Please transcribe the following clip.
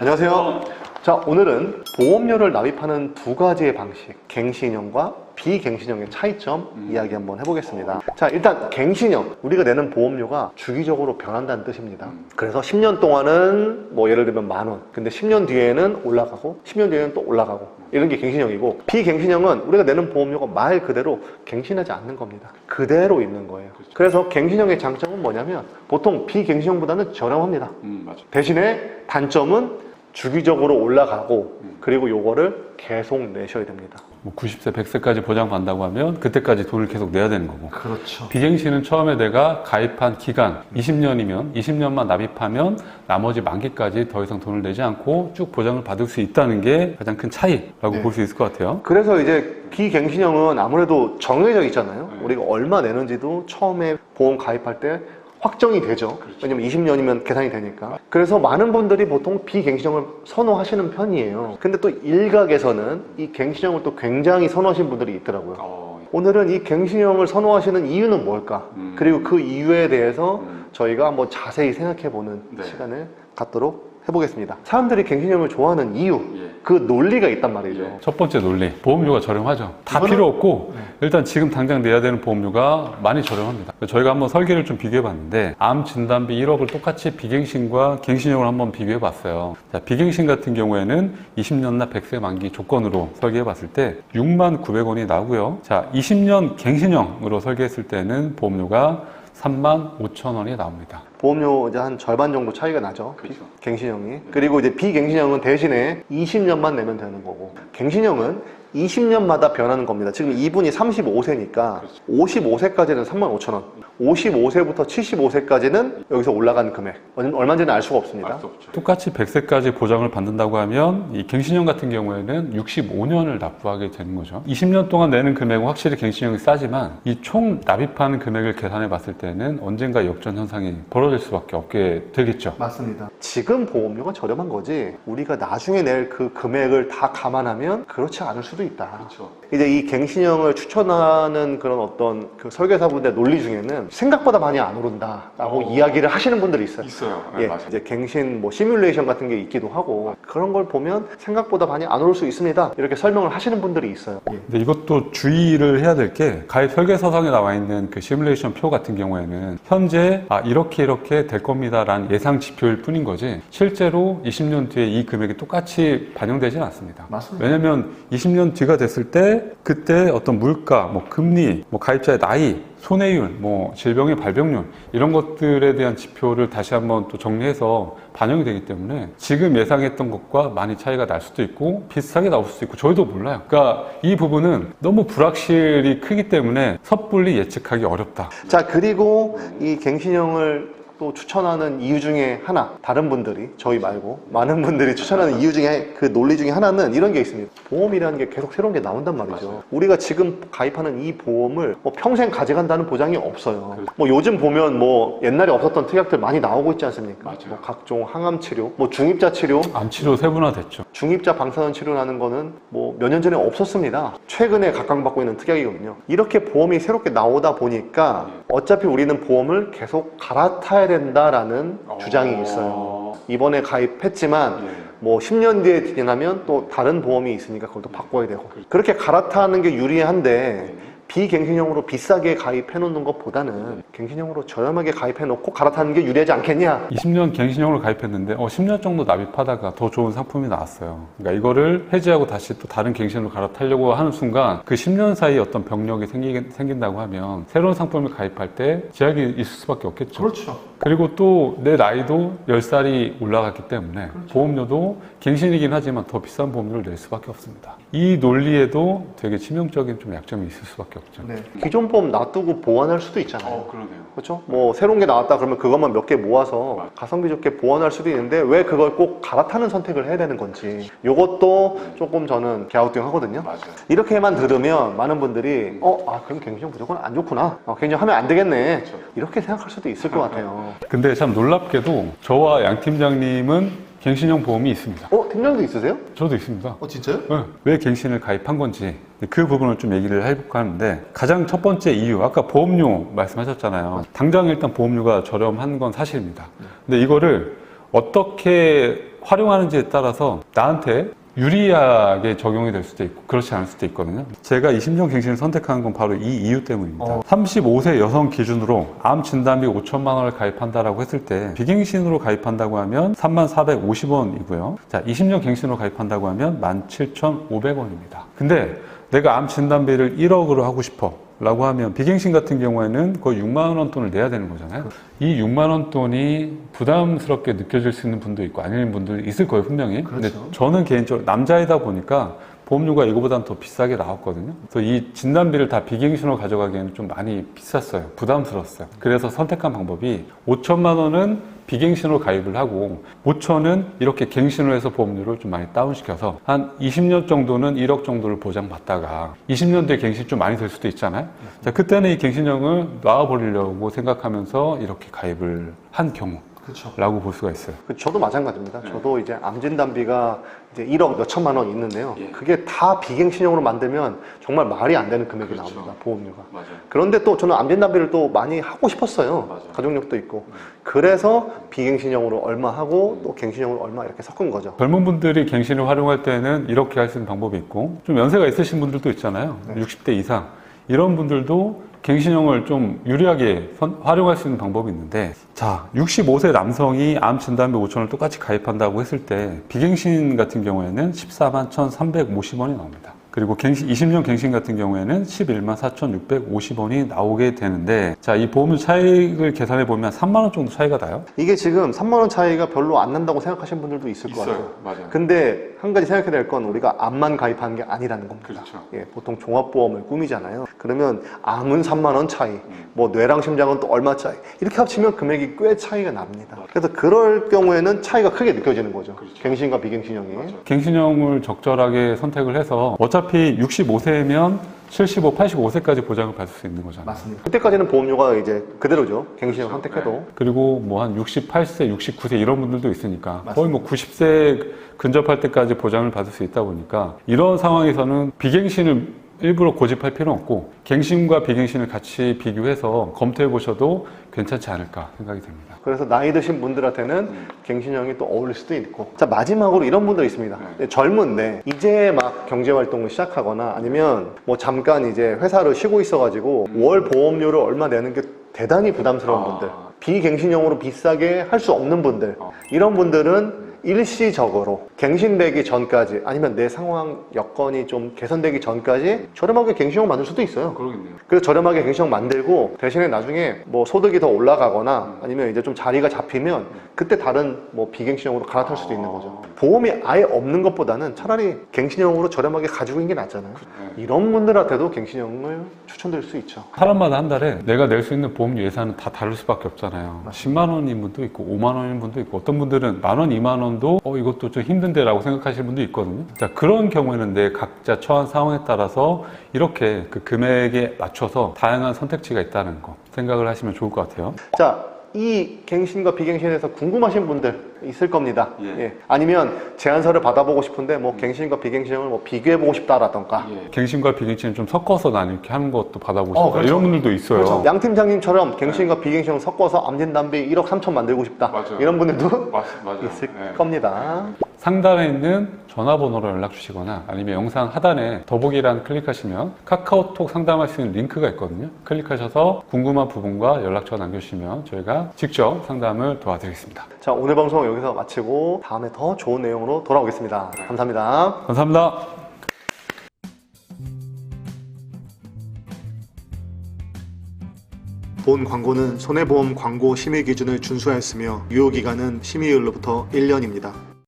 안녕하세요. 자, 오늘은 보험료를 납입하는 두 가지의 방식, 갱신형과 비갱신형의 차이점 이야기 한번 해보겠습니다. 자, 일단 갱신형, 우리가 내는 보험료가 주기적으로 변한다는 뜻입니다. 그래서 10년 동안은 뭐 예를 들면 만 원, 근데 10년 뒤에는 올라가고 10년 뒤에는 또 올라가고 이런 게 갱신형이고 비갱신형은 우리가 내는 보험료가 말 그대로 갱신하지 않는 겁니다. 그대로 있는 거예요. 그래서 갱신형의 장점은 뭐냐면 보통 비갱신형보다는 저렴합니다. 음, 맞아. 대신에 단점은 주기적으로 올라가고 그리고 요거를 계속 내셔야 됩니다. 뭐 90세, 100세까지 보장받는다고 하면 그때까지 돈을 계속 내야 되는 거고. 그렇죠. 비갱신은 처음에 내가 가입한 기간 20년이면 20년만 납입하면 나머지 만기까지 더 이상 돈을 내지 않고 쭉 보장을 받을 수 있다는 게 가장 큰 차이라고 네. 볼수 있을 것 같아요. 그래서 이제 비갱신형은 아무래도 정해져 있잖아요. 우리가 얼마 내는지도 처음에 보험 가입할 때 확정이 되죠. 왜냐면 20년이면 계산이 되니까. 그래서 많은 분들이 보통 비갱신형을 선호하시는 편이에요. 근데 또 일각에서는 이 갱신형을 또 굉장히 선호하시는 분들이 있더라고요. 어, 오늘은 이 갱신형을 선호하시는 이유는 뭘까? 음. 그리고 그 이유에 대해서 음. 저희가 한번 자세히 생각해 보는 네. 시간을 갖도록 해보겠습니다. 사람들이 갱신형을 좋아하는 이유, 예. 그 논리가 있단 말이죠. 첫 번째 논리, 보험료가 저렴하죠. 다 이거는- 필요 없고 네. 일단 지금 당장 내야 되는 보험료가 많이 저렴합니다. 저희가 한번 설계를 좀 비교해 봤는데 암 진단비 1억을 똑같이 비갱신과 갱신형을 한번 비교해 봤어요. 자, 비갱신 같은 경우에는 20년나 100세 만기 조건으로 설계해 봤을 때 6만 900원이 나오고요. 자, 20년 갱신형으로 설계했을 때는 보험료가 3만 5천 원이 나옵니다. 보험료 이제 한 절반 정도 차이가 나죠. 그렇죠. 갱신형이. 그리고 이제 비갱신형은 대신에 20년만 내면 되는 거고. 갱신형은 20년마다 변하는 겁니다. 지금 이분이 35세니까 55세까지는 3만 5천 원. 55세부터 75세까지는 여기서 올라간 금액. 얼- 얼마인지는 알 수가 없습니다. 똑같이 100세까지 보장을 받는다고 하면 이 갱신형 같은 경우에는 65년을 납부하게 되는 거죠. 20년 동안 내는 금액은 확실히 갱신형이 싸지만 이 총 납입하는 금액을 계산해 봤을 때는 언젠가 역전 현상이 벌어질 수밖에 없게 되겠죠. 맞습니다. 지금 보험료가 저렴한 거지 우리가 나중에 낼 그 금액을 다 감안하면 그렇지 않을 수도 있다. 그렇죠. 이제 이 갱신형을 추천하는 그런 어떤 그 설계사분들의 논리 중에는 생각보다 많이 안 오른다라고 어. 이야기를 하시는 분들이 있어요. 있어요. 예, 이제 갱신 뭐 시뮬레이션 같은 게 있기도 하고 그런 걸 보면 생각보다 많이 안 오를 수 있습니다. 이렇게 설명을 하시는 분들이 있어요. 예. 근데 이것도 주의를 해야 될 게 가입 설계서상에 나와 있는 그 시뮬레이션 표 같은 경우에는 현재 아 이렇게 이렇게 될 겁니다라는 예상 지표일 뿐인 거지 실제로 20년 뒤에 이 금액이 똑같이 반영되지는 않습니다. 맞습니다. 왜냐하면 20년 뒤가 됐을 때 그때 어떤 물가, 뭐 금리, 뭐 가입자의 나이, 손해율, 뭐 질병의 발병률 이런 것들에 대한 지표를 다시 한번 또 정리해서 반영이 되기 때문에 지금 예상했던 것과 많이 차이가 날 수도 있고 비슷하게 나올 수도 있고 저희도 몰라요. 그러니까 이 부분은 너무 불확실이 크기 때문에 섣불리 예측하기 어렵다. 자 그리고 이 갱신형을 또 추천하는 이유 중에 하나 다른 분들이 저희 말고 많은 분들이 추천하는 이유 중에 그 논리 중에 하나는 이런 게 있습니다 보험이라는 게 계속 새로운 게 나온단 말이죠 우리가 지금 가입하는 이 보험을 뭐 평생 가져간다는 보장이 없어요 뭐 요즘 보면 뭐 옛날에 없었던 특약들 많이 나오고 있지 않습니까 맞아요. 뭐 각종 항암 치료 뭐 중입자 치료 암 치료 세분화됐죠. 중입자 방사선 치료라는 거는 뭐 몇 년 전에 없었습니다. 최근에 각광받고 있는 특약이거든요. 이렇게 보험이 새롭게 나오다 보니까 어차피 우리는 보험을 계속 갈아타야 된다라는 주장이 있어요. 이번에 가입했지만 뭐 10년 뒤에 지나면 또 다른 보험이 있으니까 그걸 또 바꿔야 되고. 그렇게 갈아타는 게 유리한데 비갱신형으로 비싸게 가입해 놓는 것보다는 갱신형으로 저렴하게 가입해 놓고 갈아타는 게 유리하지 않겠냐 20년 갱신형으로 가입했는데 어, 10년 정도 납입하다가 더 좋은 상품이 나왔어요. 그러니까 이거를 해지하고 다시 또 다른 갱신으로 갈아타려고 하는 순간 그 10년 사이에 어떤 병력이 생기, 생긴다고 하면 새로운 상품을 가입할 때 제약이 있을 수밖에 없겠죠. 그렇죠. 그리고 또 내 나이도 10살이 올라갔기 때문에 보험료도 갱신이긴 하지만 더 비싼 보험료를 낼 수밖에 없습니다. 이 논리에도 되게 치명적인 좀 약점이 있을 수밖에 없죠. 네. 기존 보험 놔두고 보완할 수도 있잖아요. 그러네요. 그렇죠? 뭐 새로운 게 나왔다 그러면 그것만 몇 개 모아서 가성비 좋게 보완할 수도 있는데 왜 그걸 꼭 갈아타는 선택을 해야 되는 건지 이것도 조금 저는 갸우뚱하거든요. 맞아요. 이렇게만 들으면 많은 분들이 어, 아 그럼 갱신형 무조건 안 좋구나. 어, 갱신형 하면 안 되겠네. 이렇게 생각할 수도 있을 것 같아요. 근데 참 놀랍게도 저와 양 팀장님은 갱신형 보험이 있습니다. 어, 팀장도 있으세요? 저도 있습니다. 어, 진짜요? 네, 왜 갱신을 가입한 건지 그 부분을 좀 얘기를 해볼까 하는데 가장 첫 번째 이유 아까 보험료 말씀하셨잖아요 당장 일단 보험료가 저렴한 건 사실입니다 근데 이거를 어떻게 활용하는지에 따라서 나한테 유리하게 적용이 될 수도 있고 그렇지 않을 수도 있거든요. 제가 이 심정 갱신을 선택한 건 바로 이 이유 때문입니다. 어. 35세 여성 기준으로 암 진단비 5천만 원을 가입한다라고 했을 때 비갱신으로 가입한다고 하면 34,450원이고요. 자, 이 심정 갱신으로 가입한다고 하면 17,500원입니다. 근데 내가 암 진단비를 1억으로 하고 싶어. 라고 하면 비갱신 같은 경우에는 거의 6만 원 돈을 내야 되는 거잖아요. 이 6만 원 돈이 부담스럽게 느껴질 수 있는 분도 있고 아닌 분도 있을 거예요, 분명히. 근데 그렇죠. 저는 개인적으로 남자이다 보니까 보험료가 이거보다는 더 비싸게 나왔거든요. 그래서 이 진단비를 다 비갱신으로 가져가기에는 좀 많이 비쌌어요. 부담스러웠어요. 그래서 선택한 방법이 5천만 원은 비갱신으로 가입을 하고 5천은 이렇게 갱신을 해서 보험료를 좀 많이 다운시켜서 한 20년 정도는 1억 정도를 보장받다가 20년 뒤에 갱신 좀 많이 될 수도 있잖아요. 자, 그때는 이 갱신형을 놔버리려고 생각하면서 이렇게 가입을 한 경우. 그렇죠. 라고 볼 수가 있어요. 그 저도 마찬가지입니다. 네. 저도 이제 암진단비가 이제 1억 몇 천만 원 있는데요. 예. 그게 다 비갱신형으로 만들면 정말 말이 안 되는 금액이 그렇죠. 나옵니다. 보험료가. 맞아요. 그런데 또 저는 암진단비를 또 많이 하고 싶었어요. 맞아요. 가족력도 있고. 그래서 비갱신형으로 얼마 하고 또 갱신형으로 얼마 이렇게 섞은 거죠. 젊은 분들이 갱신을 활용할 때는 이렇게 할 수 있는 방법이 있고 좀 연세가 있으신 분들도 있잖아요. 네. 60대 이상 이런 분들도 갱신형을 좀 유리하게 선- 활용할 수 있는 방법이 있는데 자 65세 남성이 암 진단비 5천을 똑같이 가입한다고 했을 때 비갱신 같은 경우에는 14만 1,350원이 나옵니다. 그리고 갱신, 20년 갱신 같은 경우에는 11만 4,650원이 나오게 되는데 자 이 보험료 차익을 계산해 보면 3만 원 정도 차이가 나요. 이게 지금 3만 원 차이가 별로 안 난다고 생각하시는 분들도 있을 거예요. 맞아요. 근데 한 가지 생각해야 될 건 우리가 암만 가입하는 게 아니라는 겁니다. 그렇죠. 예, 보통 종합보험을 꾸미잖아요. 그러면 암은 3만 원 차이, 음. 뭐 뇌랑 심장은 또 얼마 차이 이렇게 합치면 금액이 꽤 차이가 납니다. 그래서 그럴 경우에는 차이가 크게 느껴지는 거죠. 그렇죠. 갱신과 비갱신형이. 갱신형을 적절하게 선택을 해서 어차피 65세면 75, 85세까지 보장을 받을 수 있는 거잖아요. 맞습니다. 그때까지는 보험료가 이제 그대로죠. 갱신형 그렇죠. 선택해도. 그리고 뭐 한 68세, 69세 이런 분들도 있으니까. 거의 뭐 90세 근접할 때까지 보장을 받을 수 있다 보니까 이런 상황에서는 비갱신을 일부러 고집할 필요는 없고 갱신과 비갱신을 같이 비교해서 검토해 보셔도 괜찮지 않을까 생각이 듭니다. 그래서 나이 드신 분들한테는 갱신형이 또 어울릴 수도 있고. 자, 마지막으로 이런 분들 있습니다. 네, 젊은데, 이제 막 경제활동을 시작하거나 아니면 뭐 잠깐 이제 회사를 쉬고 있어가지고 월 보험료를 얼마 내는 게 대단히 부담스러운 아. 분들. 비갱신형으로 비싸게 할 수 없는 분들. 어. 이런 분들은 일시적으로 갱신되기 전까지 아니면 내 상황 여건이 좀 개선되기 전까지 저렴하게 갱신형 만들 수도 있어요. 그러겠네요. 그래서 저렴하게 갱신형 만들고 대신에 나중에 뭐 소득이 더 올라가거나 아니면 이제 좀 자리가 잡히면 그때 다른 뭐 비갱신형으로 갈아탈 수도 있는 거죠. 보험이 아예 없는 것보다는 차라리 갱신형으로 저렴하게 가지고 있는 게 낫잖아요. 이런 분들한테도 갱신형을 추천드릴 수 있죠. 사람마다 한 달에 내가 낼 수 있는 보험료 예산은 다 다를 수밖에 없잖아요. 10만 원인 분도 있고 5만 원인 분도 있고 어떤 분들은 만 원, 2만 원도 어 이것도 좀 힘든데라고 생각하시는 분도 있거든요. 자 그런 경우에는 내 각자 처한 상황에 따라서 이렇게 그 금액에 맞춰서 다양한 선택지가 있다는 거 생각을 하시면 좋을 것 같아요. 자, 이 갱신과 비갱신에서 궁금하신 분들 있을 겁니다. 예. 예. 아니면 제안서를 받아보고 싶은데 뭐 갱신과 비갱신을 뭐 비교해보고 싶다라던가 갱신과 비갱신을 좀 섞어서 난 이렇게 하는 것도 받아보고 어, 싶다 그렇죠. 이런 분들도 있어요. 그렇죠. 양 팀장님처럼 갱신과 비갱신을 섞어서 암진단비 1억 3천 만들고 싶다. 맞아요. 이런 분들도 맞, 맞아요. 있을 네. 겁니다. 상단에 있는 전화번호로 연락 주시거나 아니면 영상 하단에 더보기란 클릭하시면 카카오톡 상담할 수 있는 링크가 있거든요. 클릭하셔서 궁금한 부분과 연락처 남겨주시면 저희가 직접 상담을 도와드리겠습니다. 자, 오늘 방송 여기서 마치고 다음에 더 좋은 내용으로 돌아오겠습니다. 감사합니다. 감사합니다. 본 광고는 손해보험 광고 심의 기준을 준수하였으며 유효기간은 심의일로부터 1년입니다.